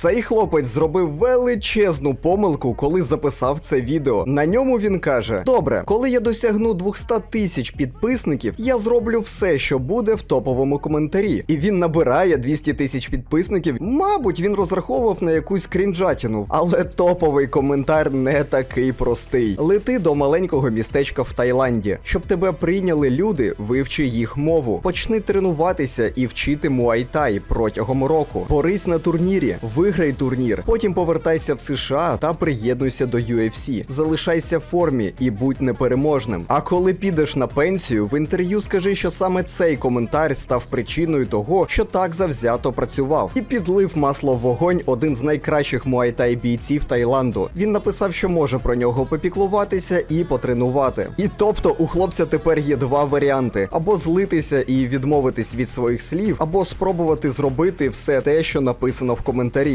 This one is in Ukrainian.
Цей хлопець зробив величезну помилку, коли записав це відео. На ньому він каже: Добре, коли я досягну 200 тисяч підписників, я зроблю все, що буде в топовому коментарі. І він набирає 200 тисяч підписників. Мабуть, він розраховував на якусь крінжатіну, але топовий коментар не такий простий. Лети до маленького містечка в Таїланді. Щоб тебе прийняли люди, вивчи їх мову. Почни тренуватися і вчити муайтай протягом року. Борись на турнірі, виграй турнір. Потім повертайся в США та приєднуйся до UFC. Залишайся в формі і будь непереможним. А коли підеш на пенсію, в інтерв'ю скажи, що саме цей коментар став причиною того, що так завзято працював, і підлив масло в вогонь один з найкращих муайтай бійців Таїланду. Він написав, що може про нього попіклуватися і потренувати. І тобто у хлопця тепер є два варіанти: або злитися і відмовитись від своїх слів, або спробувати зробити все те, що написано в коментарі.